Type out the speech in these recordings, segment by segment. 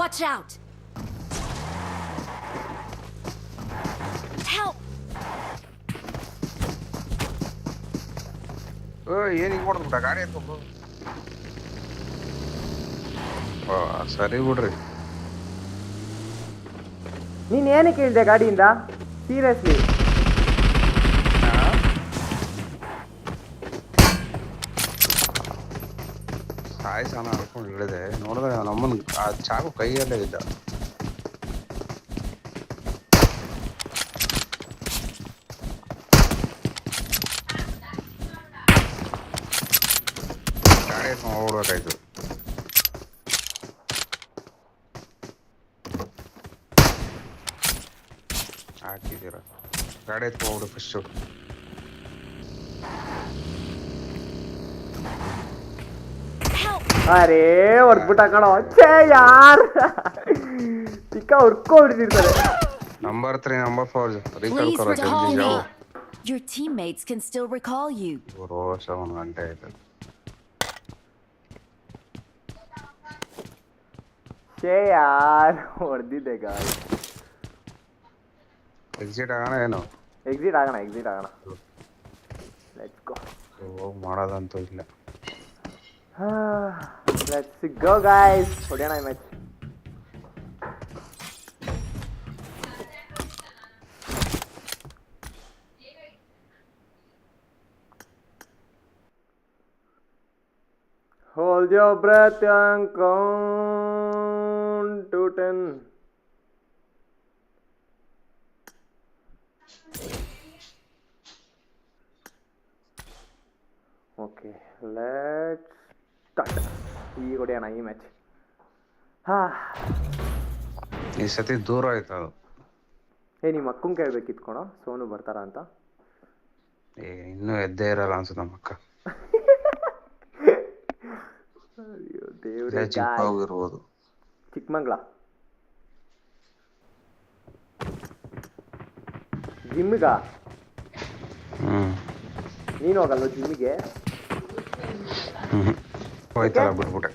Watch out! Help! ಏ ಏನು ಹಿಂಗೆ ಹೊಡೆದ್ಬಿಟ್ಟ ಗಾಡಿ ಎತ್ಕೊಂಡು ಓ ಸರಿ ಬಿಡ್ರಿ ನೀನ್ ಏನಕ್ಕೆ ಇಳಿದೆ ಗಾಡಿಯಿಂದ ಸೀರಿಯಸ್ಲಿ ಸಾಯ್ಸಾನ ಹಾಕೊಂಡು ಇಳಿದೆ ನೋಡಿದ್ರೆ ನಮ್ಮನ್ ಆ ಚಾಕು ಕೈಯಲ್ಲೇ ಇದ್ದ ಗಾಡಿ ಹೋಗ್ಬೇಕಾಯ್ತು ಹಾಕಿದ್ದೀರ? ಗಾಡಿ ಎತ್ಕೊಂಡು ಹೋಗ್ಬಿಡು ಫಸ್ಟು Help! ಅರೇ ಹೊಡ್ಬಿಟ್ಟ ಕಣೋ ಛೇ ಯಾರ್ ಚಿಕ್ಕ ಹುಡ್ಕೊಂಡ್ಬಿಟ್ಟಿರ್ತಾರೆ number three number four recall Please ಕರೋ recall ಜಲ್ದಿ me. ಜಾओ Your teammates can still recall you. ರೋಷ ಒಂದು ಗಂಟೆ ಆಯ್ತು ಛೇ ಯಾರ್ ಹೊಡೆದಿದ್ದೆ ಗಾಡಿ ಎಕ್ಸಿಟ್ ಆಗೋಣ ಏನು ಎಕ್ಸಿಟ್ ಆಗೋಣ ಎಕ್ಸಿಟ್ ಆಗೋಣ ಲೆಟ್ಸ್ ಗೋ ಹೋಗಿ ಮಾಡೋದಂತೂ ಇಲ್ಲ Let's go guys. Match. Hold your breath and count to ten. Okay, let's ಹೊಡೆಯೋಣ ಈ ಮ್ಯಾಚ್ ಹಾ. ಈ ಸತಿ ದೂರ ಆಯ್ತು ಅದು. ಏ ನಿಮ್ಮ ಅಕ್ಕಂಗೆ ಕೇಳ್ಬೇಕಿತ್ತು ಕಣೋ ಸೋನು ಬರ್ತಾರ ಅಂತ. ಏ ಇನ್ನೂ ಎದ್ದೇ ಇರಲ್ಲ ಅನ್ಸುತ್ತೆ ನಮ್ಮ ಅಕ್ಕ. ಅಯ್ಯೋ ದೇವರೇ ಚಿಕ್ಕ ಹೋಗಿರ್ಬೋದು ಚಿಕ್ಕಮಂಗ್ಳ ಜಿಮ್ಮಿಗ ಹ್ಮ್. ನೀನು ಹೋಗಲ್ವ ಜಿಮ್ಮಿಗೆ ಹ್ಮ್. ಹೋಯ್ತಲ್ಲ ಬಿಟ್ಬಿಟ್ಟೆ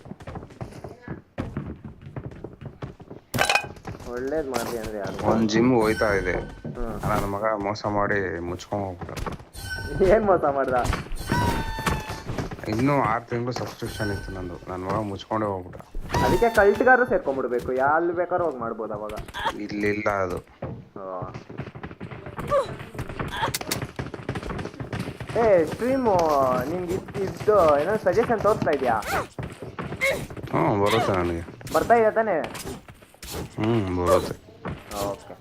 ಒಳ್ಳೇದು ಮಾಡ್ರಿ ಅಂದ್ರೆ ಯಾರು? ಒಂದು ಜಿಮ್ ಹೋಯ್ತಾ ಇದೆ. ನನ್ನ ಮಗ ಮೋಸ ಮಾಡಿ ಮುಚ್ಕೊಂಡ್ ಹೋಗ್ಬಿಟ್ಟ ಏನ್ ಮೋಸ ಮಾಡ್ದ? ಇನ್ನೂ ಆರು ತಿಂಗಳು ಸಬ್ಸ್ಕ್ರಿಪ್ಷನ್ ಇತ್ತು ನಂದು. ನನ್ನ ಮಗ ಮುಚ್ಕೊಂಡೇ ಹೋಗ್ಬಿಟ್ಟ ಅದಕ್ಕೆ ಕಲ್ಟ್ಗಾರು ಸೇರ್ಕೊಂಡ್ಬಿಡ್ಬೇಕು. ಎಲ್ಲಿ ಬೇಕಾದ್ರೂ ಹೋಗಿ ಮಾಡ್ಬೋದು ಅವಾಗ. ಇಲ್ಲಿಲ್ಲ ಅದು. ಏ ಸ್ಟ್ರೀಮು ನಿಮ್ಗೆ ಇದು ಇದ್ದು ಏನೋ ಸಜೆಷನ್ ತೋರಿಸ್ತಾ ಇದೆಯಾ? ಹ್ಞೂ ಬರುತ್ತೆ ನನಗೆ. ಬರ್ತಾ ಇದೆ ತಾನೇ? ಹ್ಮ್ ಬರುತ್ತೆ. ಓಕೆ.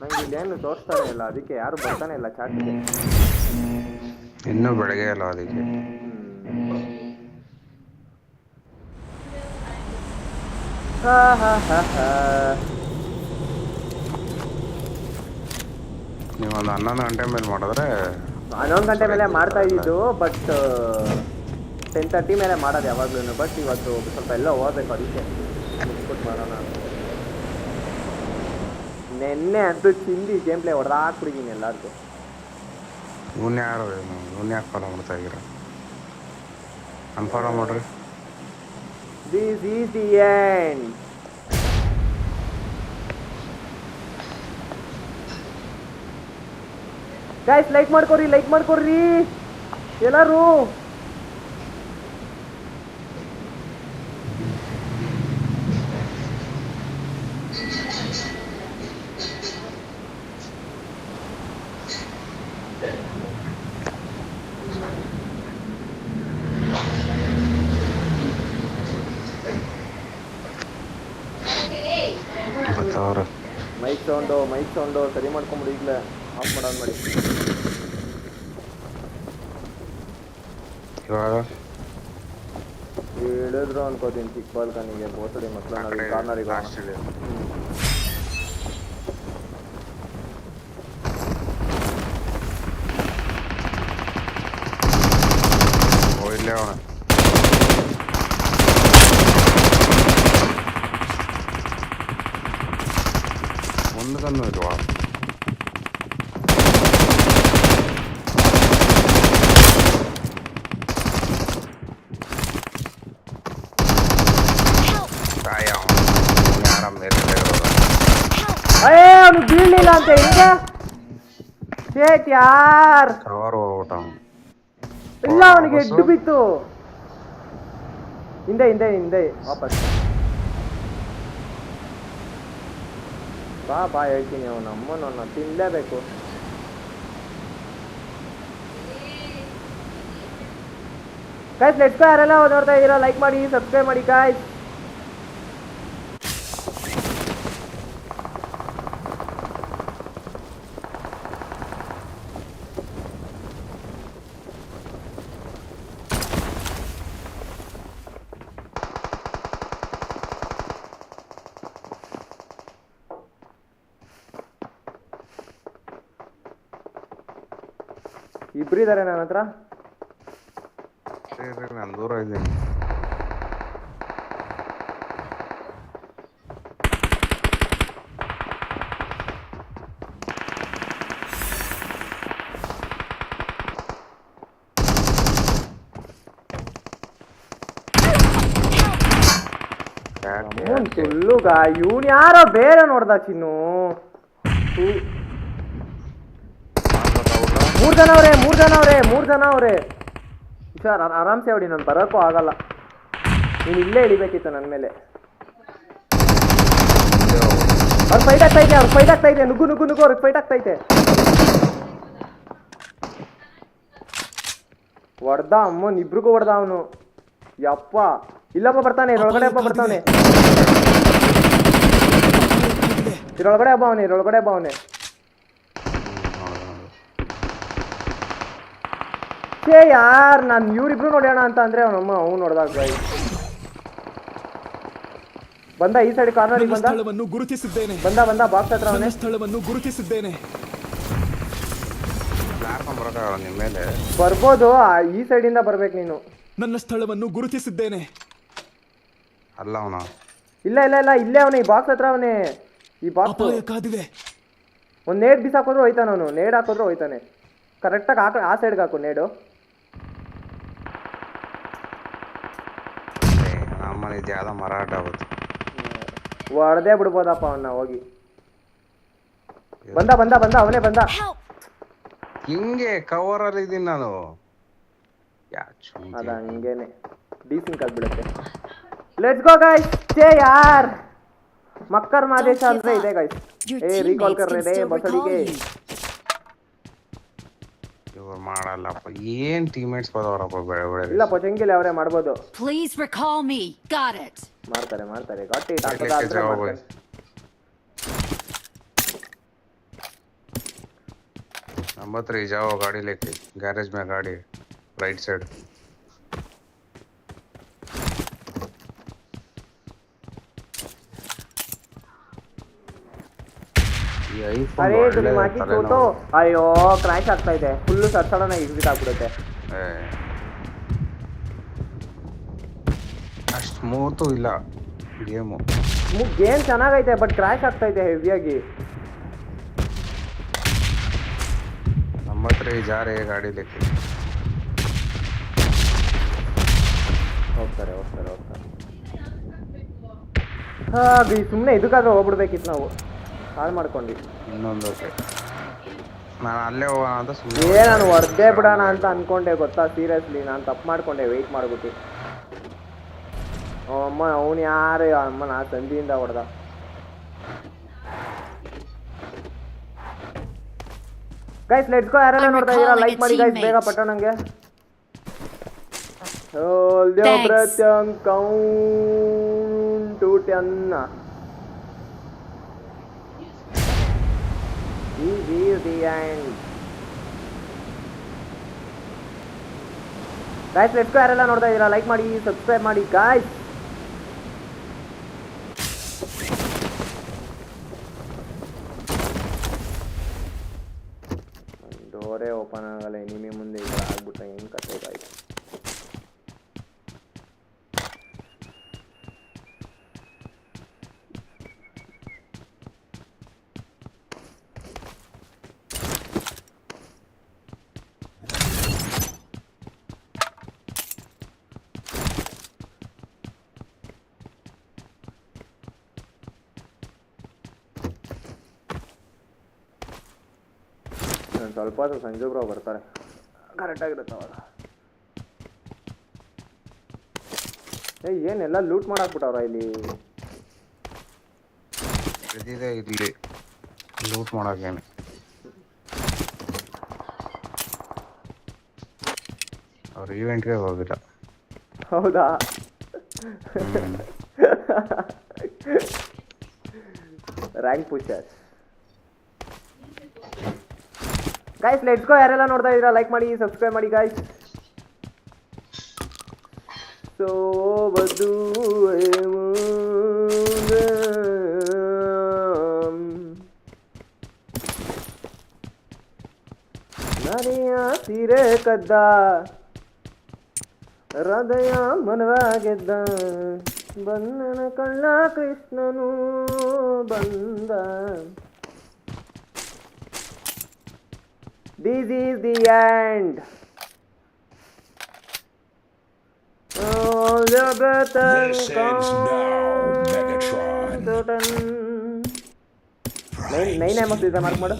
ನಂಗೆ ಇಲ್ಲೇನು ತೋರಿಸ್ತಾನೆ ಇಲ್ಲ ಅದಕ್ಕೆ ಯಾರು ಬರ್ತಾನೆ ಇಲ್ಲ ಚಾಟ್ಗೆ ಇನ್ನೂ ಬೆಳಗ್ಗೆ ಅಲ್ಲ ಅದಕ್ಕೆ? ಹಾ ಹಾ ಹಾ ಹಾ. ನೀವು ಒಂದು ಹನ್ನೊಂದು ಗಂಟೆ ಮೇಲೆ ಮಾಡಿದ್ರೆ ಹನ್ನೊಂದು ಗಂಟೆ ಮೇಲೆ ಮಾಡ್ತಾ ಇದ್ದಿದ್ದು ಬಟ್ ಟೆನ್ ತರ್ಟಿ ಮೇಲೆ ಮಾಡೋದು ಯಾವಾಗ್ಲೂ ಬಟ್ ಇವತ್ತು ಸ್ವಲ್ಪ ಎಲ್ಲ ಹೋಗ್ಬೇಕು ಅದಕ್ಕೆ. ಮುಗ್ಸ್ಬಿಟ್ಟು ಮಾಡೋಣ ಅಂತ. ನೆನ್ನೆ ಅದು ಚಿಂದಿ ಗೇಮ್ ಪ್ಲೇ ಹೊಡೆದಾಕ್ಬಿಟ್ಟಿದ್ದೀನಿ ಎಲ್ಲರಿಗೂ. ಇವನ್ ಯಾರು? ಇವನ್ ಯಾಕೆ ಫಾಲೋ ಮಾಡ್ತಾ ಇದ್ದೀರ? ಅನ್ಫಾಲೋ ಮಾಡ್ರಿ. This is the end guys like ಮಾಡ್ಕೊರಿ ಲೈಕ್ ಮಾಡ್ಕೊರಿ ಎಲ್ಲರೂ. ಮೈಕ್ ಸೌಂಡು ಮೈಕ್ ಸೌಂಡು ಸರಿ ಮಾಡ್ಕೊಂಬಿಡಿ ಈಗಲೇ. ಆಫ್ ಮಾಡೋದು ಮಾಡಿ. ಇವಾಗ? ಹೇಳಿದ್ರು ಅನ್ಕೋತೀನಿ ಚಿಕ್ಕ ಬಾಲ್ಕನಿಗೆ ಬೋಸಡಿ ಆ ಮಕ್ಕಳು ಕಾರ್ನರಿಗೆ ಲಾಸ್ಟ್ ಇದೆ ಓ ಇಲ್ಲೇ ಅವನ ಒಂದು ಕಣ್ಣು ಇಲ್ವಾ ಓಕೆ ಶೇಟ್ ಯಾರ್? ಕವರ್ ಹೋಗ್ಬಿಟ್ಟ. ಇಲ್ಲ ಅವನಿಗೆ? ಎಡ್ಡು ಬಿತ್ತು. ಹಿಂದೆ ಹಿಂದೆ ಹಿಂದೆ. ವಾಪಸ್. ಬಾ ಬಾ ಹೇಳ್ತೀನಿ ಅವನ. ಅಮ್ಮನವನ್ನ ತಿನ್ಲೇಬೇಕು. ಕಾಯ್ಸ್ ಲೆಟ್ಸ್ ಯಾರೆಲ್ಲ ನೋಡ್ತಾ ಇದ್ದೀರಾ ಲೈಕ್ ಮಾಡಿ ಸಬ್ಸ್ಕ್ರೈಬ್ ಮಾಡಿ ಕಾಯ್ಸ್ ಇಬ್ರಿದ್ದಾರೆ ನನ್ನ ಹತ್ರ? ನಾನು ದೂರ ಇದ್ದೀನಿ. ಸುಳ್ಳುಗ ಇವನ್ ಯಾರೋ ಬೇರೆ ನೋಡ್ದ ಚಿನ್ನು? ಮೂರ್ ಜನ ಅವ್ರೆ, ಮೂರ್ ಜನ ಅವ್ರೆ, ಮೂರ್ ಜನ ಅವ್ರೆ. ಹುಷಾರ್ ಆರಾಮ್ಸೆ ಹೊಡಿ, ನಾನು ಬರೋಕ್ಕೂ ಆಗಲ್ಲ. ನೀನು ಇಲ್ಲೇ ಇಳಿಬೇಕಿತ್ತು ನನ್ನ ಮೇಲೆ. ಅವ್ರು ಫೈಟ್ ಆಗ್ತಾ ಇದೆ ಅವ್ರು ಫೈಟ್ ಆಗ್ತಾ ಇದೆ ನುಗ್ಗು ನುಗ್ಗು ನುಗ್ಗು ಅವ್ರಿಗೆ ಫೈಟ್ ಆಗ್ತಾ ಇದೆ ಹೊಡ್ದ ಅಮ್ಮನ್ ಇಬ್ರಿಗೂ ಹೊಡ್ದ ಅವನು. ಯಪ್ಪ. ಇಲ್ಲಪ್ಪ ಬರ್ತಾನೆ, ಇದ್ರೊಳಗಡೆ ಹಬ್ಬ ಬರ್ತಾನೆ ಇದ್ರೊಳಗಡೆ ಹಬ್ಬ ಅವನೇ, ಇದ್ರೊಳಗಡೆ ಅವನೇ. ಛೇ ಯಾರ್? ನಾನು ಇವ್ರಿಬ್ರು ನೋಡೋಣ ಅಂತ ಅಂದ್ರೆ ಅವನಮ್ಮ ಅವ್ನು ನೋಡ್ದಾಗ ಬಂದ ಈ ಸೈಡ್ ಕಾರ್ನರ್ ಬಂದ. ಸ್ಥಳವನ್ನು ಗುರುತಿಸಿದ್ದೇನೆ. ಬಂದ ಬಂದ ಬಾಕ್ಸ್ ಹತ್ರ ಅವನೇ. ಸ್ಥಳವನ್ನು ಗುರುತಿಸಿದ್ದೇನೆ. ಬರ್ಬೋದು ಈ ಸೈಡ್ ಇಂದ ಬರ್ಬೇಕು ನೀನು. ನನ್ನ ಸ್ಥಳವನ್ನು ಗುರುತಿಸಿದ್ದೇನೆ. ಅಲ್ಲ ಅವನ. ಇಲ್ಲ ಇಲ್ಲ ಇಲ್ಲ ಇಲ್ಲೇ ಅವನೇ ಈ ಬಾಕ್ಸ್ ಹತ್ರ ಅವನೇ. ಈ ಬಾಕ್ಸ್ ಕಾದಿದೆ ಒಂದ್ ನೇಡ್ ಬಿಸಾಕೋದ್ರು ಹೋಯ್ತಾನ ಅವನು. ನೇಡ್ ಹಾಕೋದ್ರು ಹೋಯ್ತಾನೆ. ಕರೆಕ್ಟಾಗಿ ಹಾಕ ಆ ಸೈಡ್ಗೆ ಹಾಕು ನೇಡು ನಮ್ಮ ಇದು ಯಾವ್ದೋ ಮರಾಠ ಆಗುತ್ತೆ ಹೊಡೆದೇ ಬಿಡ್ಬೋದಪ್ಪ ಅವನ್ನ ಹೋಗಿ ಬಂದ ಬಂದ ಬಂದ ಅವನೇ ಬಂದ Help! ಹಿಂಗೆ ಕವರ್ ಅಲ್ಲಿ ಇದೀನಿ ನಾನು ಯಾ ಚೂತಿ. ಅದ ಹಂಗೇನೆ ಡೀಸಿಂಗ್ ಬಿಡುತ್ತೆ ಲೆಟ್ಸ್ ಗೋ ಗೈಸ್ ಛೇ ಯಾರ್ ಮಕ್ಕರ್ ಮಾದೇಶ Don't ಅಂದ್ರೆ give ಇದೆ up. Guys Your a recall teammates can ಕರ್ರೆ still recall ಬಸಡಿಗೆ you. ಇವ್ರು ಮಾಡಲ್ಲಪ್ಪ ಏನ್ ಟೀಮೇಟ್ಸ್ ಬದವರಪ್ಪ ಬೆಳೆ ಬೆಳೆ ಇಲ್ಲ ಪೊಚಂಗಿಲಿ ಅವರೇ ಮಾಡ್ಬೋದು Please recall me. Got it. ಮಾಡ್ತಾರೆ ಮಾಡ್ತಾರೆ ಗಟ್ಟಿ ಲೆಕ್ಕ ಹಾಕೋದಾದ್ರೆ ಜವಾಬ್ ಮಾಡ್ತಾರೆ. ನಂಬರ್ ತ್ರೀ जाओ गाड़ी लेके गैरेज में गाड़ी राइट साइड ಅರೆ ಇದು ಹಾಕಿ ಫೋಟೋ. ಅಯ್ಯೋ ಕ್ರ್ಯಾಶ್ ಆಗ್ತಾ ಇದೆ. ಫುಲ್ಲು ಸರ್ಸಡನ ಎಕ್ಸಿಟ್ ಆಗ್ಬಿಡುತ್ತೆ ಅಷ್ಟು ಮೂತು ಇಲ್ಲ ಗೇಮು. ಗೇಮ್ ಚೆನ್ನಾಗೈತೆ ಬಟ್ ಕ್ರ್ಯಾಶ್ ಆಗ್ತಾ ಇದೆ ಹೆವಿಯಾಗಿ. ನಮ್ಮ ಹತ್ರ ಈ ಜಾರೆ ಗಾಡಿ ಲೆಕ್ಕ ಹೋಗ್ತಾರೆ ಹೋಗ್ತಾರೆ ಹೋಗ್ತಾರೆ. ಹಾಂ ಸುಮ್ಮನೆ ಇದಕ್ಕಾದ್ರೂ ಹೋಗ್ಬಿಡ್ಬೇಕಿತ್ತು ನಾವು. ಹಾಳು ಮಾಡ್ಕೊಂಡಿದ್ವಿ ಇನ್ನೊಂದು ನಾನು ಅಲ್ಲೇ ಹೋಗೋಣ ಅಂತ ಸುಮ್ಮನೆ ಏ ನಾನು ಹೊರಗೆ ಬಿಡೋಣ ಅಂತ ಅನ್ಕೊಂಡೆ ಗೊತ್ತಾ? ಸೀರಿಯಸ್ಲಿ ನಾನು ತಪ್ಪು ಮಾಡ್ಕೊಂಡೆ ವೆಯ್ಟ್ ಮಾಡ್ಬಿಟ್ಟು. ಓ ಅಮ್ಮ ಅವನು ಯಾರು? ಅಮ್ಮ ನಾ ತಂದಿಯಿಂದ ಹೊಡೆದ. ಗೈಸ್ ಲೆಟ್ಸ್ ಗೋ ಯಾರೆಲ್ಲ ನೋಡ್ತಾ ಇದೀರಾ ಲೈಕ್ ಮಾಡಿ ಗೈಸ್ ಬೇಗ teammate. ನನಗೆ Hold your Thanks. This is the end. Guys left ಯಾರೆಲ್ಲ ನೋಡ್ತಾ ಇದೀರಾ ಲೈಕ್ ಮಾಡಿ ಸಬ್ಸ್ಕ್ರೈಬ್ ಮಾಡಿ ಗಾಯ್ಸ್ ಡೋರೇ ಓಪನ್ ಆಗಲ್ಲ ನಿಮಗೆ ಮುಂದೆ ಈಗ ಆಗ್ಬಿಟ್ರೆ ಹೆಂಗ್ ಕತೆ ಗಾಯ್ಸ್ ಸ್ವಲ್ಪ ಹೊತ್ತು ಸಂಜು ಬ್ರೋ ಬರ್ತಾರೆ ಕರೆಕ್ಟಾಗಿರುತ್ತೆ ಅವಾಗ ಏಯ್ ಏನೆಲ್ಲ ಲೂಟ್ ಮಾಡಾಕ್ಬಿಟ್ಟವ್ರ ಇಲ್ಲಿ ಇದಿದೆ ಇಲ್ಲಿ ಲೂಟ್ ಮಾಡಕ್ಕೇನೆ ಅವ್ರ ಈವೆಂಟ್ಗೆ ಹೋಗಿಲ್ಲ ಹೌದಾ. Rank pushers guys let's go ಯಾರೆಲ್ಲ ನೋಡ್ತಾ ಇದ್ದೀರಾ ಲೈಕ್ ಮಾಡಿ ಸಬ್ಸ್ಕ್ರೈಬ್ ಮಾಡಿ ಗೈಸ್ ಸೊ ಬದು ಸೀರೆ ಕದ್ದ ಹೃದಯ ಮನವಾಗೆದ್ದ ಬಂದನ ಕಳ್ಳ ಕೃಷ್ಣನು ಬಂದ This is the end This ends now, Megatron. Nine nine M ಇದೆ ಮಾರ್ಕ್ ಮಾಡು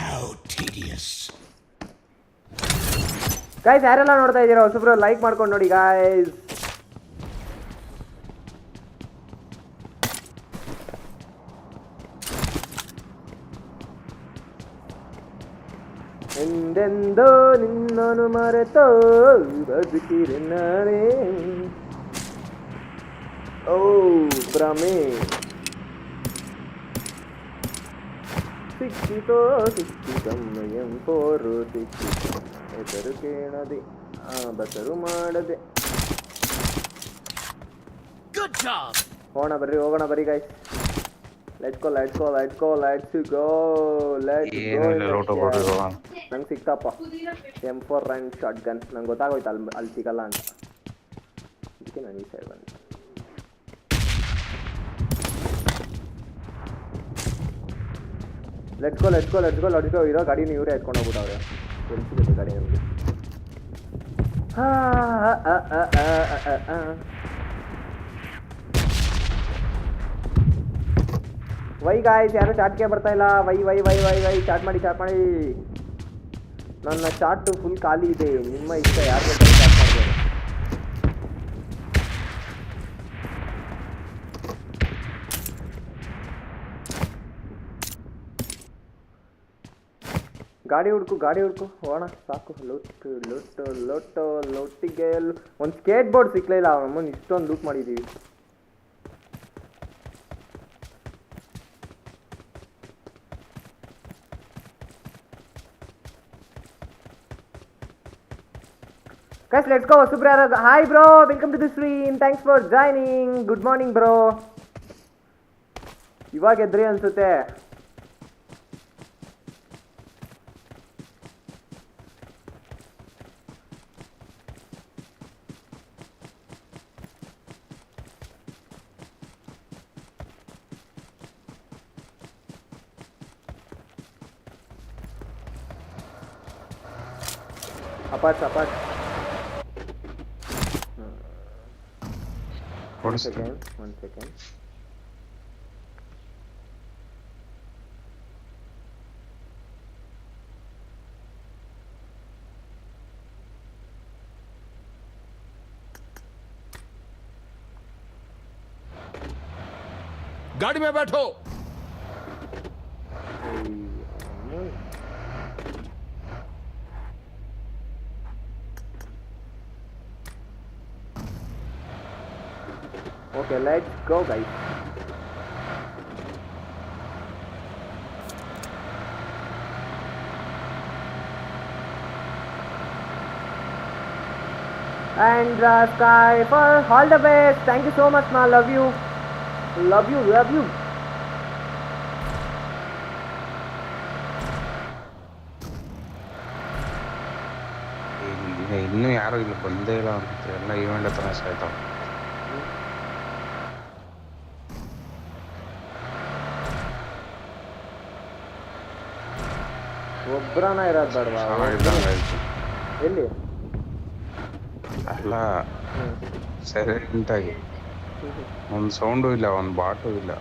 How tedious. ಗಾಯ್ಸ್ ಯಾರೆಲ್ಲ ನೋಡ್ತಾ ಇದ್ದೀರಾ ಹೊಸಬ್ರು ಲೈಕ್ ಮಾಡ್ಕೊಂಡು ನೋಡಿ ಗಾಯ್ಸ್ ಎಂದೆಂದೋ ನಿನ್ನನು ಮರೆತೋ ಬದುಕಿರೆ ನಾನೇ ಓ ಭ್ರಮೆ ಸಿಕ್ಕಿತೋ ಸಿಕ್ಕಿತಮ್ಮಯ್ಯಂ ಪೋರು ಸಿಕ್ಕಿತ ಹೆಸರು ಕೇಳದೆ ಆ ಬಸರು ಮಾಡದೆ Good job. ಹೋಗೋಣ ಬರ್ರಿ ಹೋಗೋಣ ಬರ್ರಿ guys let's go let's go let's go let's go let's ಏನು ಇಲ್ಲ ಲೂಟ್ ಹೋಗೋದು ನಂಗೆ ಸಿಕ್ತಪ್ಪ. M four rank short gun ನಂಗೆ ಗೊತ್ತಾಗೋಯ್ತು ಅಲ್ಲಿ ಅಲ್ಲಿ ಸಿಗಲ್ಲ ಅಂತ. ಅದಕ್ಕೆ ನಾನು ಈ ಸೈಡ್ ಬಂದೆ. ಲೆಟ್ಸ್ ಗೋ ಲೆಟ್ಸ್ ಗೋ ಇರೋ ಗಾಡಿನ ಇವರೇ ಎತ್ಕೊಂಡು ಹೋಗ್ಬಿಟ್ಟವ್ರೆ. ಎಲ್ಲಿ ಸಿಗುತ್ತೆ ಗಾಡಿ ನಮಗೆ. ವೈ ಗಾಯ್ಸ್ ಯಾರು ಚಾಟ್ಗೆ ಬರ್ತಾ ಇಲ್ಲ? Why why why why why chat ಮಾಡಿ ಚಾಟ್ ಮಾಡಿ. ನನ್ನ ಚಾಟ್ ಫುಲ್ ಖಾಲಿ ಇದೆ. ನಿಮ್ಮ ಇಷ್ಟ ಯಾರು ಗಾಡಿ ಹುಡ್ಕು ಗಾಡಿ ಹುಡ್ಕು. ಹೋಣ ಸಾಕು. ಲೊಟ್ಟು ಲೊಟ್ಟು ಲೊಟ್ಟು, ಲೊಟ್ಟಿಗೆ. ಒಂದು ಸ್ಕೇಟ್ ಬೋರ್ಡ್ ಸಿಕ್ಲೇ ಇಲ್ಲ ಅವನಮ್ಮನ ಇಷ್ಟೊಂದು ಲೂಟ್ ಮಾಡಿದ್ದೀವಿ Guys, let's go. Subra, hi bro. Welcome to the stream. Thanks for joining. Good morning, bro. ಇವಾಗ ಎದ್ರಿ ಅನ್ಸುತ್ತೆ apart apart second, one second. गाड़ी में बैठो Okay, let's go, guys. And uh, Sky for all the best. Thank you so much, ma. Love you. Love you, love you. ಇಲ್ಲಿ ಇನ್ನೂ ಯಾರು ಇಲ್ಲಿ ಬಂದೇ ಇಲ್ಲ ಅಂತ ಎಲ್ಲ ಈವೆಂಟ್ ಹತ್ರ ಸಾಯ್ತಾವ ಒಬ್ರನ ಇರೋದು ಬೇಡವಾ? ಚೆನ್ನಾಗಿದ್ದಂಗೆ ಆಯ್ತು ಎಲ್ಲಿ? ಅಲ್ಲ ಸೈಲೆಂಟ್ ಆಗಿ. ಒಂದು ಸೌಂಡು ಇಲ್ಲ ಒಂದು ಬಾಟು ಇಲ್ಲ.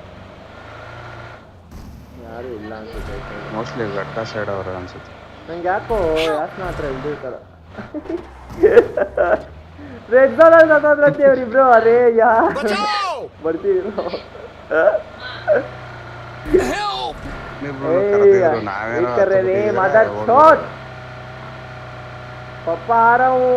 ಯಾರು ಇಲ್ಲ ಅನ್ಸುತ್ತೆ ಮೋಸ್ಟ್ಲಿ ಘಟ್ಟ ಸೈಡ್ ಅವ್ರ ಅನ್ಸುತ್ತೆ. ನಂಗೆ ಯಾಕೋ ಯಾಕೆ ಮಾತ್ರ ಇಲ್ದಿರ್ತಾರ ರೆಡ್ ಝೋನಲ್ಲಿ ಸತ್ತೋದ್ರಂತೆ ಇಬ್ರು ಅರೇ ಯಾ ಬರ್ತೀವಿ ನಾವೇ ಮದರ್ ಶೋಟ್ ಪಪ್ಪಾರವು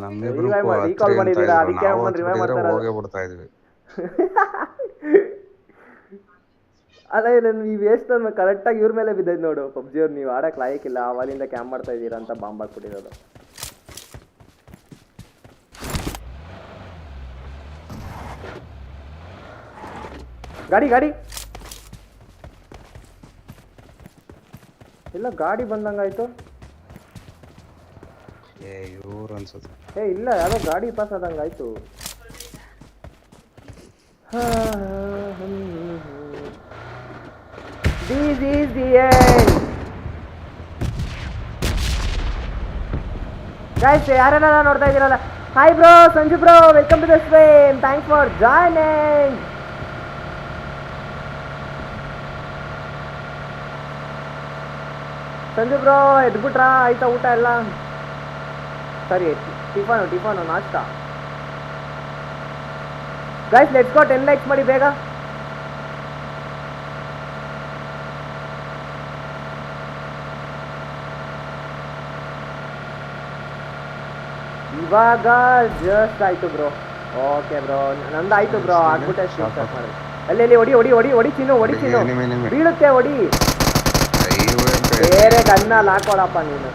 ನಮ್ಮಿಬ್ರು ಹೋಗೇ ಬಿಡ್ತಾ ಇದ್ವಿ ಅಲ್ಲ ನಾನು ಈ ವೇಸ್ಟ್ ಅನ್ನು ಕರೆಕ್ಟಾಗಿ ಇವ್ರ ಮೇಲೆ ಬಿದ್ದೈತೆ ನೋಡು. ಪಬ್ಜಿ ಅವ್ರು ನೀವು ಆಡಕ್ಕೆ ಇಲ್ಲ ಅವಾಗಿಂದ ಕ್ಯಾಂಪ್ ಮಾಡ್ತಾ ಇದ್ದೀರಾ ಅಂತ ಬಾಂಬ್ ಹಾಕ್ಬಿಟ್ಟಿರೋದು. ಗಾಡಿ ಗಾಡಿ. ಇಲ್ಲ ಗಾಡಿ ಬಂದಂಗಾಯ್ತು ಏ ಇವ್ರು ಅನ್ಸುತ್ತೆ. ಏ ಇಲ್ಲ ಯಾರೋ ಗಾಡಿ ಪಾಸ್ ಆದಂಗಾಯ್ತು This is the end. Guys ಯಾರೆಲ್ಲ ನೋಡ್ತಾ ಇದ್ದೀರಲ್ಲ? Hi bro Sanju bro welcome to the stream thanks for joining Sanju bro ಎದ್ಬಿಟ್ರಾ? ಆಯ್ತಾ ಊಟ ಎಲ್ಲ? ಸರಿ, ಟಿಫಾನು, ಟಿಫನು, ನಾಷ್ಟ. Guys let's go ten likes ಮಾಡಿ ಬೇಗ. ಇವಾಗ ಜಸ್ಟ್ ಆಯ್ತು ಬ್ರೋ ಓಕೆ ಬ್ರೋ ನಂದು ಆಯ್ತು ಬ್ರೋ ಆಗ್ಬಿಟ್ಟೆ ಸ್ಟಾರ್ಟ್ ಮಾಡಿ. ಅಲ್ಲಿ ಅಲ್ಲಿ ಹೊಡಿ ಹೊಡಿ ಹೊಡಿ ಹೊಡಿ ತಿನ್ನು ಹೊಡಿ ತಿನ್ನು. ಬೀಳುತ್ತೆ ಹೊಡಿ ಬೇರೆ ಗನ್ನ ಹಾಕೊಳಪ್ಪ ನೀನು.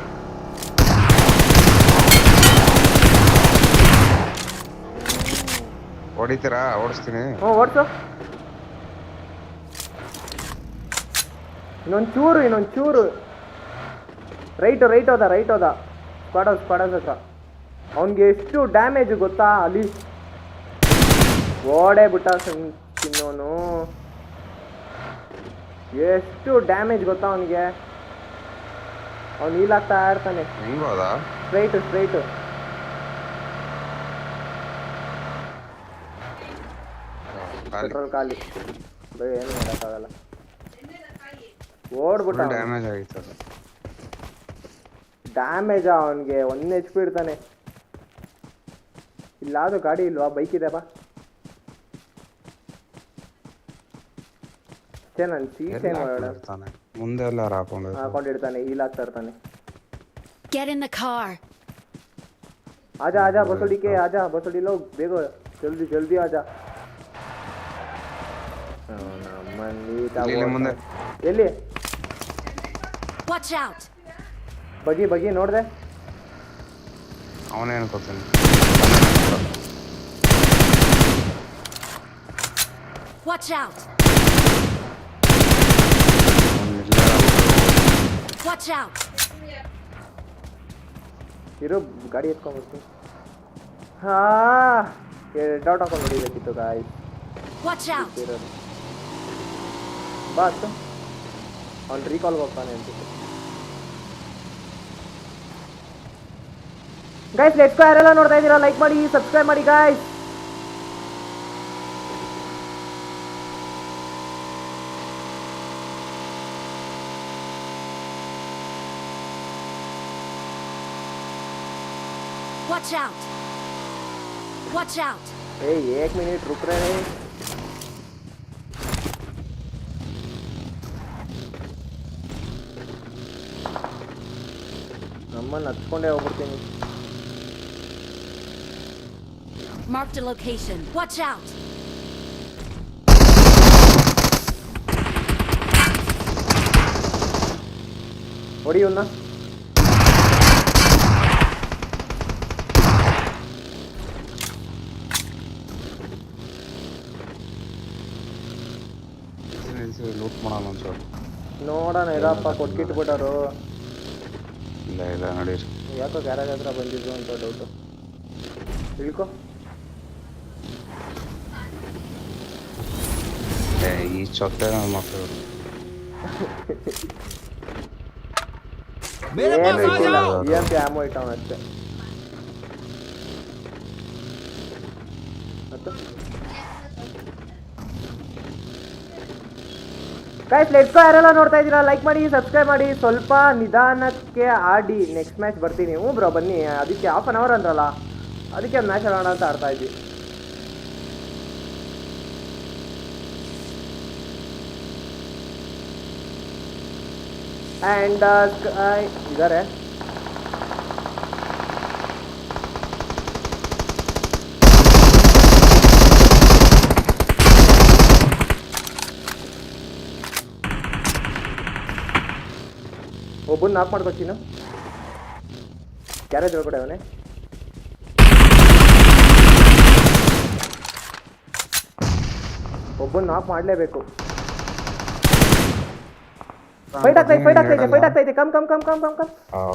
ಹೊಡಿತೀರಾ? ಓಡಿಸ್ತೀನಿ. ಹ್ಞೂ ಓಡಿಸು. ಇನ್ನೊಂದು ಚೂರು ಇನ್ನೊಂದು ಚೂರು ರೈಟು ರೈಟ್ ಹೋದ ರೈಟ್ ಹೋದ. ಸ್ಪಾಡೋಸ್ ಸ್ಪಾಡೋಸ್ ಹತ್ರ. ಅವನಿಗೆ ಎಷ್ಟು ಡ್ಯಾಮೇಜ್ ಗೊತ್ತಾ ಅಲ್ಲಿ? ಓಡೇ ಬಿಟ್ಟ ಸಂಕಿನ್ನೋನು ಎಷ್ಟು ಡ್ಯಾಮೇಜ್ ಗೊತ್ತಾ ಅವನಿಗೆ? ಅವ್ನು ಈಲಾಗ್ತಾ ಇರ್ತಾನೆ. ಸ್ಟ್ರೈಟ್ ಸ್ಟ್ರೈಟ್ ಪೆಟ್ರೋಲ್ ಖಾಲಿ ಬೈ ಏನು ಮಾಡೋಕ್ಕಾಗಲ್ಲ. ಓಡ್ಬಿಟ್ಟ ಡ್ಯಾಮೇಜ್ ಆಗಿತ್ತು ಡ್ಯಾಮೇಜ್ ಅವನಿಗೆ. One H P ಇಡ್ತಾನೆ. ಇಲ್ಲಾದ್ರು ಗಾಡಿ ಇಲ್ವಾ ಬೈಕ್ ಇದೆ ಬಾ ಅಷ್ಟೇ ನನ್ನ ಸೀಟ್ ಎಲ್ಲಿ ಏನು ಮಾಡೋಣ ಹಾಕೊಂಡಿರ್ತಾನೆ ಮುಂದೆ ಎಲ್ಲ ಹಾಕೊಂಡಿರ್ತಾನೆ ಹಾಕೊಂಡಿರ್ತಾನೆ ಹೀಲ್ ಆಗ್ತಾ ಇರ್ತಾನೆ Get in the car. आजा आजा बसोड़ी के आजा बसोड़ी लोग देखो जल्दी जल्दी आजा ಇಲ್ಲಿ ಇಲ್ಲಿ ಮುಂದೆ ಎಲ್ಲಿ Watch out. ಬಗಿ ಬಗಿ ನೋಡ್ದೆ ಅವನೇ ಅನ್ಕೋತೀನಿ Watch out. ಅವ್ನು ಇಲ್ಲೇ ಆಗ್ಬಿಟ್ರು. Watch out. ಇರು ಗಾಡಿ ಎತ್ಕೊಂಡ್ಬಿಡ್ತೀನಿ ಹಾ ರೆಡ್ ಔಟ್ ಹಾಕೊಂಡು ಹೊಡಿಬೇಕಿತ್ತು ಗಾಯ್ Watch out. ಇರೋದು ಬಾ ಅಷ್ಟು ಅವ್ನು ರೀಕಾಲ್ಗೆ ಹೋಗ್ತಾನೆ ಅನ್ಸುತ್ತೆ ಗೈಸ್ ಲೆಟ್ಸ್ ಗೋ ಯಾರೆಲ್ಲ ನೋಡ್ತಾ ಇದ್ದೀರಾ ಲೈಕ್ ಮಾಡಿ ಸಬ್ಸ್ಕ್ರೈಬ್ ಮಾಡಿ guys Watch out. Watch out. ए एक मिनट रुक रहे हैं ನಮ್ಮನ್ನ ಹಚ್ಕೊಂಡೇ ಹೋಗ್ಬಿಡ್ತೀನಿ Marked a location. Watch out. ಹೊಡಿ ಇವನ್ನ ಲೂಟ್ ಮಾಡೋಣ ಒಂಚೂರು ನೋಡೋಣ ಇರಪ್ಪ ಕೊಟ್ಕಿಟ್ಬಿಟ್ಟರು ಇಲ್ಲ ಇಲ್ಲ ನಡೀರಿ ಯಾಕೋ ಗ್ಯಾರೇಜ್ ಹತ್ರ ಬಂದಿದ್ದು ಅಂತ ಡೌಟು ಇಳ್ಕೊ. ಏ ಈ ಚೊತ್ತೆ ನನ್ನ ಮಕ್ಕಳು ಏನು ಇಟ್ಟಿಲ್ಲ ಇ ಎಂ ಪಿ ಆಮೋ ಇಟ್ಟವನ ಗೈಸ್ ಲೆಟ್ಸ್ಕೋ ಯಾರೆಲ್ಲ ನೋಡ್ತಾ ಇದ್ದೀರಾ? ಲೈಕ್ ಮಾಡಿ ಸಬ್ಸ್ಕ್ರೈಬ್ ಮಾಡಿ. ಸ್ವಲ್ಪ ನಿಧಾನಕ್ಕೆ ಆಡಿ. ನೆಕ್ಸ್ಟ್ ಮ್ಯಾಚ್ ಬರ್ತೀನಿ ಹ್ಞೂ ಬ್ರೋ ಬನ್ನಿ. ಅದಕ್ಕೆ ಹಾಫ್ ಅನ್ ಅವರ್ ಅಂದ್ರಲ್ಲ. ಅದಕ್ಕೆ ಒಂದು ಮ್ಯಾಚ್ ಆಡೋಣ ಅಂತ ಆಡ್ತಾ ಇದ್ವಿ. ಆ್ಯಂಡ್ ಇದ್ದಾರೆ ಒಬ್ಬನ ನಾಕ್ ಮಾಡ್ಕೊತೀನು ಗ್ಯಾರೇಜ್ ಒಳಗಡೆ ಅವನೇ ಒಬ್ಬನ ನಾಕ್ ಮಾಡಲೇಬೇಕು ಫೈಟ್ ಆಗ್ತಾ ಇದೆ ಫೈಟ್ ಆಗ್ತಾ ಇದೆ ಫೈಟ್ ಆಗ್ತಾ ಇದೆ come come come come come come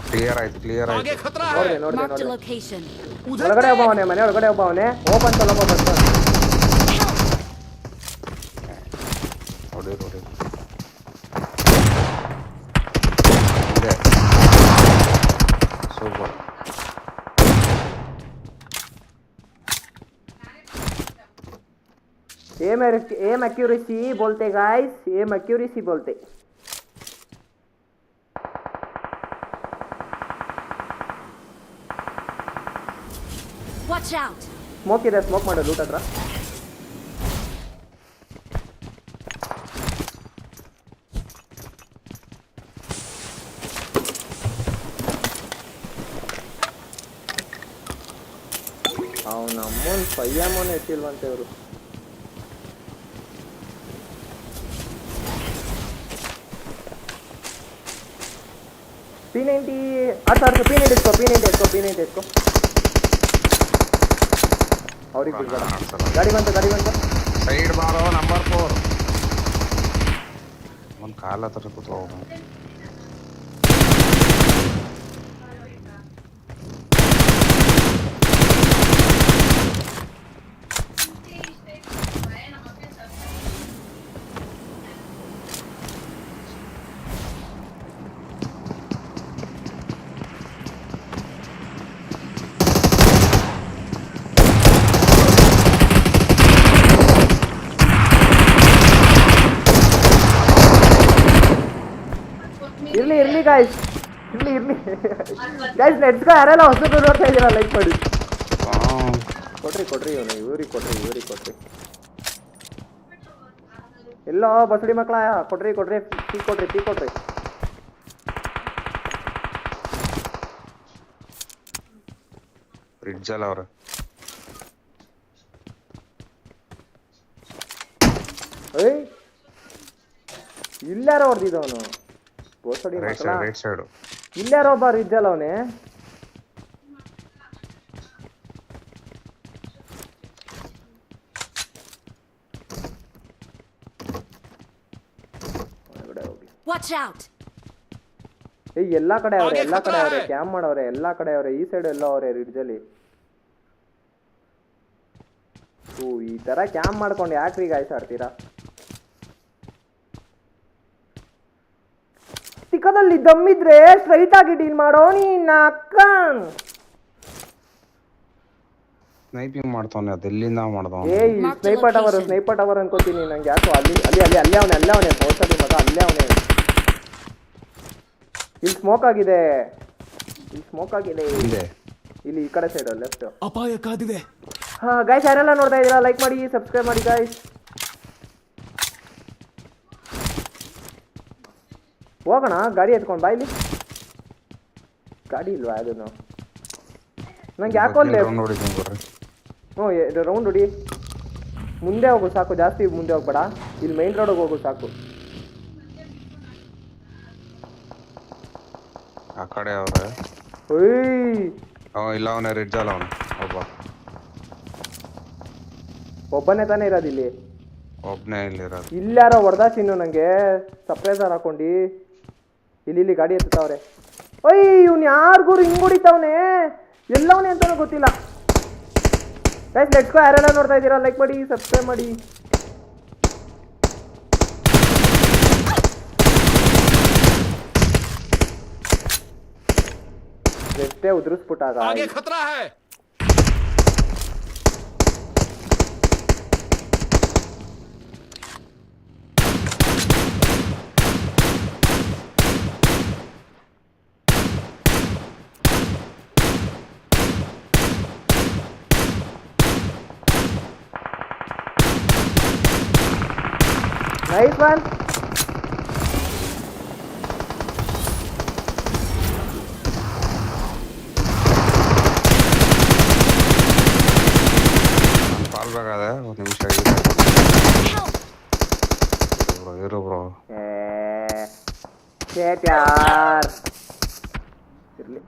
clear ಆಯ್ತು ಕ್ಲಿಯರ್ ಆಯ್ತು ನೋಡಿದೆ ನೋಡಿದೆ Marked a ನೋಡಿದೆ location. ಒಳಗಡೆ ಒಬ್ಬ ಅವನೇ ಮನೆ ಒಳಗಡೆ ಒಬ್ಬ ಅವನೇ ಓಪನ್ ತಲೊಬ್ಬ ಬರ್ತಾನೆ ನೋಡಿ ನೋಡಿ ಇದೆ ಸೂಪರ್ एम एम एक्यूरेसी बोलते गाइस एम एक्यूरेसी बोलते Watch out! ಸ್ಮೋಕ್ ಇದೆ ಸ್ಮೋಕ್ ಮಾಡು ಲೂಟ್ ಹತ್ರ ಅವನ ಅಮ್ಮನ್ ಪಯ್ಯಮ್ಮನ ಎತ್ತಿಲ್ವಂತೆ ಇವರು ಪಿ ನೈಂಟಿ ಆಟ ಆಡ್ಕೊ ಪಿ ನೈಂಟಿ ಎತ್ಕೋ ಪಿ ನೈಂಟಿ ಎತ್ಕೋ ಪಿ ನೈಂಟಿ ಎತ್ಕೋ ಅವ್ರಿಗೆ ಬಿಡ್ಬೇಡ ಗಾಡಿ ಬಂತು ಗಾಡಿ ಬಂತು ಸೈಡ್ ಬಾರೋ ನಂಬರ್ ಫೋರ್ ಒಂದು ಕಾಲ ಗಾಯ್ಸ್ ಲೆಟ್ಸ್ ಗೋ ಯಾರೆಲ್ಲ ಹೊಸದು ನೋಡ್ತಾ ಇದ್ದೀರಾ ಲೈಕ್ ಮಾಡಿ ಕೊಡ್ರಿ ಕೊಡ್ರಿ ಇವನು. ಇವ್ರಿಗೆ ಕೊಡ್ರಿ ಇವ್ರಿಗೆ ಕೊಡ್ರಿ. ಎಲ್ಲೋ ಬಸಡಿ ಮಕ್ಕಳ ಕೊಡ್ರಿ ಕೊಡ್ರಿ ಟೀ ಕೊಡ್ರಿ ಟೀ ಕೊಡ್ರಿ. ಫ್ರಿಡ್ಜ್ ಅಲ್ಲ ಅವ್ರ. ಏಯ್! ಇಲ್ಲಾರೋ ಹೊಡೆದಿದ್ದವನು ಬೋಸಡಿ ರೈಟ್ ಮಕ್ಕಳ. ಸೈಡ್ ರೈಟ್ ಸೈಡು ಇಲ್ಲಾರೋ ಒಬ್ಬ ಇದ್ದಲ್ಲ ಅವನೇ. ಏ ಎಲ್ಲಾ ಕಡೆ ಅವ್ರೆ ಎಲ್ಲಾ ಕಡೆ ಅವ್ರೆ ಕ್ಯಾಮ್ ಮಾಡವ್ರೆ ಎಲ್ಲಾ ಕಡೆ ಅವ್ರೆ ಈ ಸೈಡ್ ಎಲ್ಲ ಅವ್ರೆ ರಿಡ್ಜಲ್ಲಿ ಓ ಈ ತರ ಕ್ಯಾಮ್ ಮಾಡ್ಕೊಂಡು ಯಾಕ್ರಿ ಗಾಯ್ಸ್ ಆಡ್ತೀರಾ? ದಮ್ಮಿದ್ರೆ ಸ್ಟ್ರೈಟ್ ಆಗಿ ಡೀಲ್ ಮಾಡೋ ನಿನ್ನ ಅಕ್ಕ ಸ್ನೈಪಿಂಗ್ ಮಾಡ್ತಾವನೆ ಅದೆಲ್ಲಿಂದ ಮಾಡ್ದವ ಏ ಸ್ನೈಪರ್ ಟವರ್. ಸ್ನೈಪರ್ ಟವರ್ ಅನ್ಕೋತೀನಿ ನಂಗೆ ಯಾಕೋ ಅಲ್ಲಿ ಅಲ್ಲಿ ಅಲ್ಲಿ ಅಲ್ಲೇ ಅವನೇ ಅಲ್ಲೇ ಅವನೇ ಬೋಸಡಿ ಮಗ ಅಲ್ಲೇ ಅವನೇ. ಇಲ್ಲಿ ಸ್ಮೋಕ್ ಆಗಿದೆ. ಇಲ್ಲಿ ಸ್ಮೋಕ್ ಆಗಿದೆ. ಹಿಂದೆ. ಇಲ್ಲಿ ಈ ಕಡೆ ಸೈಡ್ ಲೆಫ್ಟ್ ಅಪಾಯ ಕಾದಿದೆ. ಹಾ ಗಾಯ್ಸ್ ಯಾರೆಲ್ಲ ನೋಡ್ತಾ ಇದ್ದೀರಾ ಲೈಕ್ ಮಾಡಿ ಸಬ್ಸ್ಕ್ರೈಬ್ ಮಾಡಿ ಗಾಯ್ಸ್ ಹೋಗೋಣ ಗಾಡಿ ಎತ್ಕೊಂಡು ಬಾ ಇಲ್ಲಿ. ಗಾಡಿ ಇಲ್ವಾ ಅದನ್ನು ನಂಗೆ ಯಾಕೋ ಬರ್ರಿ ಹ್ಞೂ ರೌಂಡ್ ಹೊಡಿ. ಮುಂದೆ ಹೋಗು ಸಾಕು ಜಾಸ್ತಿ ಮುಂದೆ ಹೋಗ್ಬೇಡ. ಇಲ್ಲಿ ಮೈನ್ ರೋಡಿಗೆ ಹೋಗು ಸಾಕು. ಆ ಕಡೆ ಅವ್ರೆ. ಅವ ಇಲ್ಲ ಅವನೇ ರೆಡ್ ಅಲ್ಲ ಅವನು. ಒಬ್ಬ. ಒಬ್ಬನೇ ತಾನೇ ಇರೋದು ಇಲ್ಲಿ. ಒಬ್ಬನೇ ಇಲ್ಲಿರೋದು. ಇಲ್ಲಾರೋ ಹೊಡೆದ ಚಿನ್ನು ನನಗೆ ಸಪ್ರೇಸರ್ ಹಾಕೊಂಡು. ಇಲ್ಲಿ ಇಲ್ಲಿ ಗಾಡಿ ಎತ್ತವ್ರೆ ಒಯ್ ಇವ್ನು ಯಾರಿಗೂ ಹಿಂಗ್ ಹೊಡಿತಾವನೆ? ಎಲ್ಲವನೇ ಅಂತಾನೂ ಗೊತ್ತಿಲ್ಲ. ಗೈಸ್ ಲೆಟ್ಸ್ಕೋ ಯಾರೆಲ್ಲ ನೋಡ್ತಾ ಇದ್ದೀರಾ ಲೈಕ್ ಮಾಡಿ ಸಬ್ಸ್ಕ್ರೈಬ್ ಮಾಡಿ. ಎಷ್ಟೇ ಉದುರಿಸ್ಬಿಟ್ಟಾಗ. Nice one. பால்பகாத ஒரு நிமிஷம் ப்ரோ இரு ப்ரோ சேட் யார் தெரியல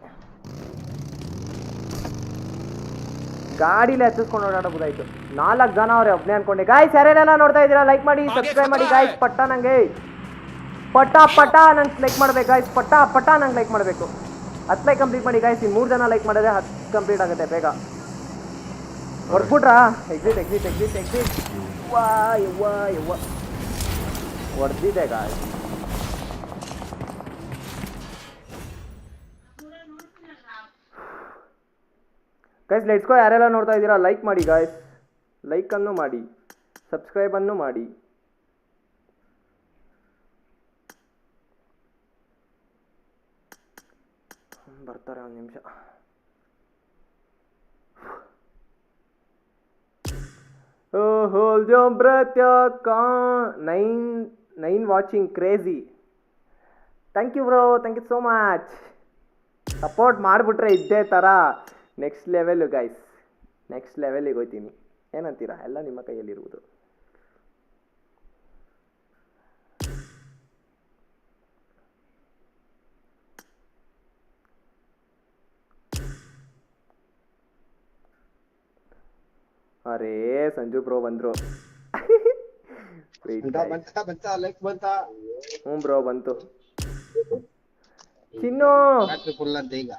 ಗಾಡಿಲಿ ಹತ್ತಿಸ್ಕೊಂಡು ಓಡಾಡಬಹುದಾಯ್ತು ನಾಲ್ಕು ಜನ ಅವ್ರೆ ಒಬ್ಬನೇ ಅನ್ಕೊಂಡೆ ಗಾಯ್ಸ್ ಯಾರ್ಯಾರೆಲ್ಲ ನೋಡ್ತಾ ಇದೀರಾ ಲೈಕ್ ಮಾಡಿ ಸಬ್ಸ್ಕ್ರೈಬ್ ಮಾಡಿ ಗಾಯ್ಸ್ ಪಟ್ಟ ನಂಗೆ. ಪಟ್ಟ ಪಟ ನಂಗೆ ಲೈಕ್ ಮಾಡ್ಬೇಕು ಗಾಯ್ಸ್ ಪಟ್ಟ ಪಟ ನಂಗೆ ಲೈಕ್ ಮಾಡಬೇಕು. ಹತ್ತು ಲೈಕ್ ಕಂಪ್ಲೀಟ್ ಮಾಡಿ ಗಾಯ್ಸ್ ಈ ಮೂರು ಜನ ಲೈಕ್ ಮಾಡಿದ್ರೆ ಹತ್ತು ಕಂಪ್ಲೀಟ್ ಆಗುತ್ತೆ ಬೇಗ. ಹೊಡ್ಬಿಟ್ರಾ? ಎಕ್ಸಿಟ್ ಎಕ್ಸಿಟ್ ಎಕ್ಸಿಟ್ ಎಕ್ಸಿಟ್ ವಾ ಯವ್ವ ಯವ್ವ. ಹೊಡೆದಿದೆ ಗಾಯ್ಸ್ ಗೈಸ್ ಲೆಟ್ಸ್ಕೋ ಯಾರೆಲ್ಲ ನೋಡ್ತಾ ಇದ್ದೀರಾ ಲೈಕ್ ಮಾಡಿ ಗಾಯ್ಸ್ ಲೈಕನ್ನು ಮಾಡಿ. ಸಬ್ಸ್ಕ್ರೈಬನ್ನು ಮಾಡಿ. ಬರ್ತಾರೆ ಒಂದು ನಿಮಿಷ. ಕಾ nine nine watching crazy thank you bro thank you so much support ಮಾಡಿಬಿಟ್ರೆ ಇದ್ದೇ ಥರ ನೆಕ್ಸ್ಟ್ ಲೆವೆಲು ಗೈಸ್ ನೆಕ್ಸ್ಟ್ ಲೆವೆಲಿಗೆ ಹೋಗ್ತೀನಿ ಏನಂತೀರಾ? ಎಲ್ಲ ನಿಮ್ಮ ಕೈಯಲ್ಲಿರುವುದು. ಅರೇ ಸಂಜು ಬ್ರೋ ಬಂದ್ರು. ಹ್ಮ್. ಹ್ಞೂ ಬ್ರೋ ಬಂತು. ಚಿನ್ನು! ಫುಲ್ ಅಂತ ಈಗ.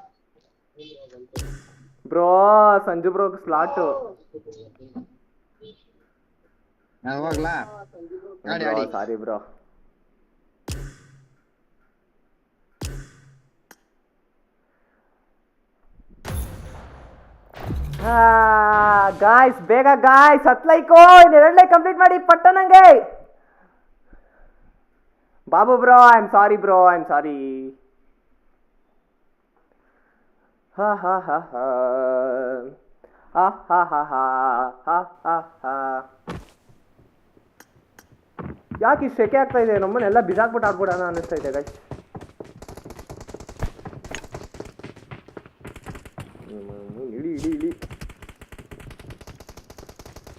Bro Sanju bro slot. ಹೋಗ್ಲಾ? Sorry bro. Guys ಬೇಗ ಗಾಯ್ಸ್ ಹತ್ತು ಲೈಕು ಎರಡು ಲೈಕ್ ಕಂಪ್ಲೀಟ್ ಮಾಡಿ ಪಟ್ಟ ನಂಗೆ. Babu bro I am sorry bro I am sorry ha ha ha ha. Ha ha ha ha. Ha ha ha. ಯಾಕೆ ಈ ಸೆಕೆ ಆಗ್ತಾ ಇದೆ ನಮ್ಮನ್ನೆಲ್ಲ ಬಿಸಾಕ್ಬಿಟ್ಟು ಆಡ್ಬಿಡೋಣ ಅನ್ನಿಸ್ತಾ ಇದೆ ಗೈಸ್ ಇಳಿ ಇಳಿ ಇಳಿ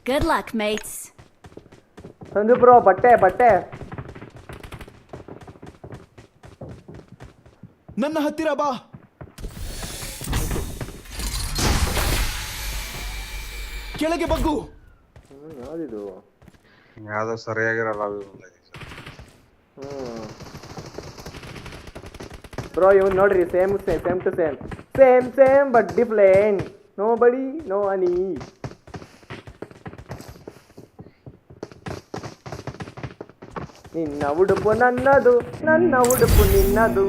good luck mates Sandu bro ಬಟ್ಟೆ ಬಟ್ಟೆ ನನ್ನ ಹತ್ತಿರ ಬಾ ಕೆಳಗೆ ಬಗ್ಗು. ಯಾವ್ದಿದು ಯಾವುದೋ ಸರಿಯಾಗಿರಲ್ಲ ಹ್ಞೂ ಬ್ರೋ ಇವನ್ ನೋಡ್ರಿ same same to same same same but different nobody no ಅನಿ ನಿನ್ನ ಉಡುಪು ನನ್ನದು ನನ್ನ ಉಡುಪು ನಿನ್ನದು.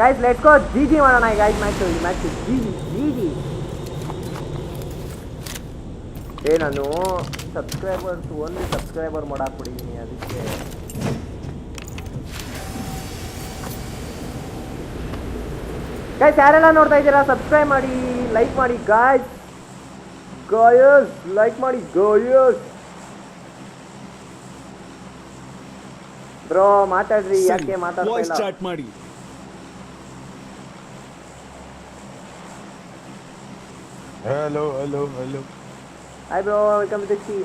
Guys let's go G G ಮಾಡೋಣ guys match match G G G G ಏ ನಾನು ಸಬ್ಸ್ಕ್ರೈಬರ್ಸ್ ಒಂದು ಸಬ್ಸ್ಕ್ರೈಬರ್ ಮಾಡಾಕ್ಬಿಟ್ಟಿದ್ದೀನಿ ಅದಕ್ಕೆ. ಗೈಸ್ ಯಾರೆಲ್ಲ ನೋಡ್ತಾ ಇದ್ದೀರಾ ಸಬ್ಸ್ಕ್ರೈಬ್ ಮಾಡಿ ಲೈಕ್ ಮಾಡಿ. ಗಾಯ್ಸ್ ಗಾಯಸ್ ಲೈಕ್ ಮಾಡಿ. ಗಾಯಸ್ ಬ್ರೋ ಮಾತಾಡ್ರಿ ಯಾಕೆ ಮಾತಾಡ್ತಾ ಇಲ್ಲ? Chat Hello, hello, hello. Hi bro, welcome to the team.